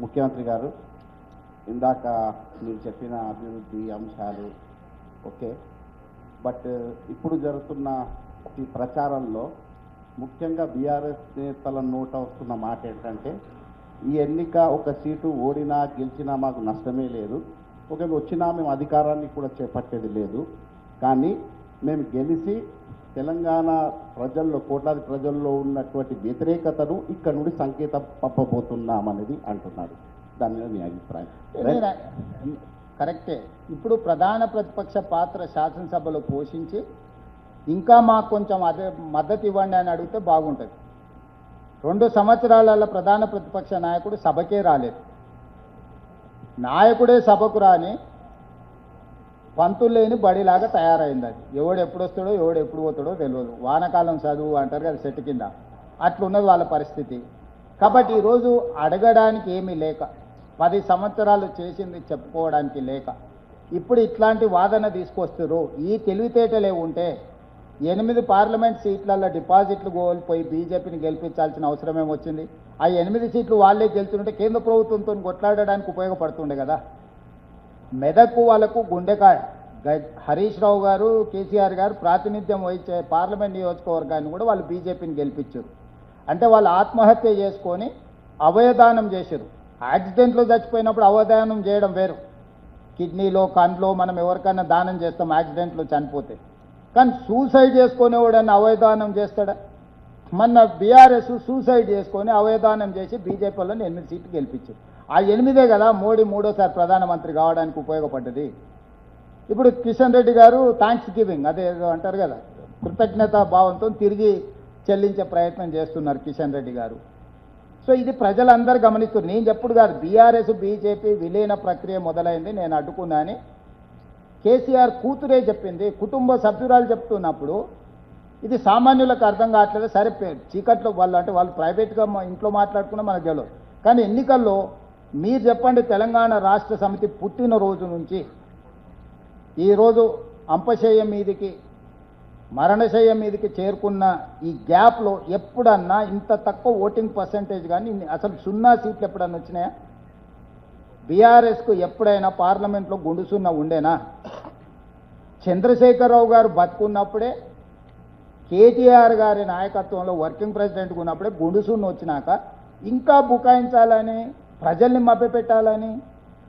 ముఖ్యమంత్రి గారు ఇందాక మీరు చెప్పిన అభివృద్ధి అంశాలు ఓకే. బట్ ఇప్పుడు జరుగుతున్న ఈ ప్రచారంలో ముఖ్యంగా బీఆర్ఎస్ నేతల నోట వస్తున్న మాట ఏంటంటే ఈ ఎన్నిక ఒక సీటు ఓడినా గెలిచినా మాకు నష్టమే లేదు. ఒకవేళ వచ్చినా మేము అధికారాన్ని కూడా చేపట్టేది లేదు. కానీ మేము గెలిచి తెలంగాణ ప్రజల్లో కోట్లాది ప్రజల్లో ఉన్నటువంటి వ్యతిరేకతను ఇక్కడ నుండి సంకేతం పంపబోతున్నామనేది అంటున్నారు. దాని మీద మీ అభిప్రాయం. కరెక్టే. ఇప్పుడు ప్రధాన ప్రతిపక్ష పాత్ర శాసనసభలో పోషించి ఇంకా మాకు కొంచెం అదే మద్దతు ఇవ్వండి అని అడిగితే బాగుంటుంది. రెండు సంవత్సరాలలో ప్రధాన ప్రతిపక్ష నాయకుడు సభకే రాలేదు. నాయకుడే సభకు రాని పంతులు లేని బడిలాగా తయారైంది అది. ఎవడు ఎప్పుడు వస్తాడో ఎవడు ఎప్పుడు పోతాడో తెలియదు వానకాలం చదువు అంటారు కదా చెట్టు కింద. అట్లున్నది వాళ్ళ పరిస్థితి. కాబట్టి ఈరోజు అడగడానికి ఏమీ లేక పది సంవత్సరాలు చేసింది చెప్పుకోవడానికి లేక ఇప్పుడు ఇట్లాంటి వాదన తీసుకొస్తారు ఈ తెలివితేటలే ఉంటే ఎనిమిది పార్లమెంట్ సీట్లలో డిపాజిట్లు కోల్పోయి బీజేపీని గెలిపించాల్సిన అవసరం ఏమొచ్చింది ఆ ఎనిమిది సీట్లు వాళ్ళే గెలుచుంటే కేంద్ర ప్రభుత్వంతో కొట్లాడడానికి ఉపయోగపడుతుండే కదా. మెదకు వాళ్ళకు గుండెకాయ. హరీష్ రావు గారు కేసీఆర్ గారు ప్రాతినిధ్యం వహించే పార్లమెంట్ నియోజకవర్గాన్ని కూడా వాళ్ళు బీజేపీని గెలిపించారు. అంటే వాళ్ళు ఆత్మహత్య చేసుకొని అవయదానం చేశారు. యాక్సిడెంట్లో చచ్చిపోయినప్పుడు అవయదానం చేయడం వేరు. కిడ్నీలో కండ్లో మనం ఎవరికైనా దానం చేస్తాం యాక్సిడెంట్లో చనిపోతే. కానీ సూసైడ్ చేసుకునేవాడని అవయదానం చేస్తాడా? మొన్న బీఆర్ఎస్ సూసైడ్ చేసుకొని అవయదానం చేసి బీజేపీ వాళ్ళని ఎనిమిది సీట్లు గెలిపించారు. ఆ ఎనిమిదే కదా మోడీ మూడోసారి ప్రధానమంత్రి కావడానికి ఉపయోగపడ్డది. ఇప్పుడు కిషన్ రెడ్డి గారు థ్యాంక్స్ గివింగ్ అదే అంటారు కదా కృతజ్ఞత భావంతో తిరిగి చెల్లించే ప్రయత్నం చేస్తున్నారు కిషన్ రెడ్డి గారు. సో ఇది ప్రజలందరూ గమనిస్తున్నారు నేను చెప్పుడు కాదు బీఆర్ఎస్ బీజేపీ విలీన ప్రక్రియ మొదలైంది నేను అడ్డుకున్నా అని కేసీఆర్ కూతురే చెప్పింది కుటుంబ సభ్యురాలు చెప్తున్నప్పుడు ఇది సామాన్యులకు అర్థం కావట్లేదు సరే చీకట్లో వాళ్ళు అంటే వాళ్ళు ప్రైవేట్గా ఇంట్లో మాట్లాడుకున్నా మనకు తెలియదు కానీ ఎన్నికల్లో మీరు చెప్పండి తెలంగాణ రాష్ట్ర సమితి పుట్టినరోజు నుంచి ఈరోజు అంపశయ్య మీదికి మరణశయ్య మీదకి చేరుకున్న ఈ గ్యాప్లో ఎప్పుడన్నా ఇంత తక్కువ ఓటింగ్ పర్సంటేజ్ కానీ అసలు సున్నా సీట్లు ఎప్పుడన్నా వచ్చినాయా? బీఆర్ఎస్కు ఎప్పుడైనా పార్లమెంట్లో గుండుసున్న ఉండేనా? చంద్రశేఖరరావు గారు బతుకున్నప్పుడే కేటీఆర్ గారి నాయకత్వంలో వర్కింగ్ ప్రెసిడెంట్గా ఉన్నప్పుడే గుండుసున్న వచ్చినాక ఇంకా బుకాయించాలని ప్రజల్ని మభ్యపెట్టాలని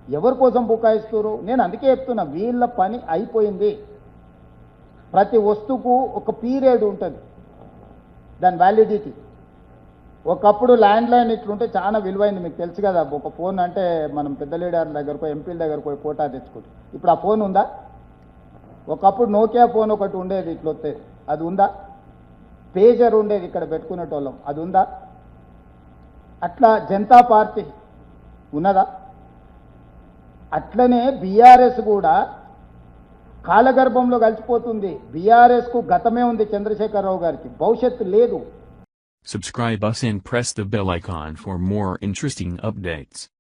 ఎవరి కోసం బుకాయిస్తారు నేను అందుకే చెప్తున్నా వీళ్ళ పని అయిపోయింది. ప్రతి వస్తువుకు ఒక పీరియడ్ ఉంటుంది. దాని వ్యాలిడిటీ ఒకప్పుడు ల్యాండ్ లైన్ ఇట్లుంటే చాలా విలువైంది మీకు తెలుసు కదా. ఒక ఫోన్ అంటే మనం పెద్ద లీడర్ దగ్గరకు ఎంపీల దగ్గరకు పోయి ఫోటో తెచ్చుకుంటాం. ఇప్పుడు ఆ ఫోన్ ఉందా? ఒకప్పుడు నోకియా ఫోన్ ఒకటి ఉండేది ఇట్లా వచ్చేది అది ఉందా? పేజర్ ఉండేది ఇక్కడ పెట్టుకునేటోళ్ళం. అది ఉందా? అట్లా జనతా పార్టీ ఉన్నదా? అట్లనే బీఆర్ఎస్ కూడా కాలగర్భంలో కలిసిపోతుంది. బీఆర్ఎస్కు గతమే ఉంది చంద్రశేఖరరావు గారికి. భవిష్యత్తు లేదు. Subscribe us and press the bell icon for more interesting updates.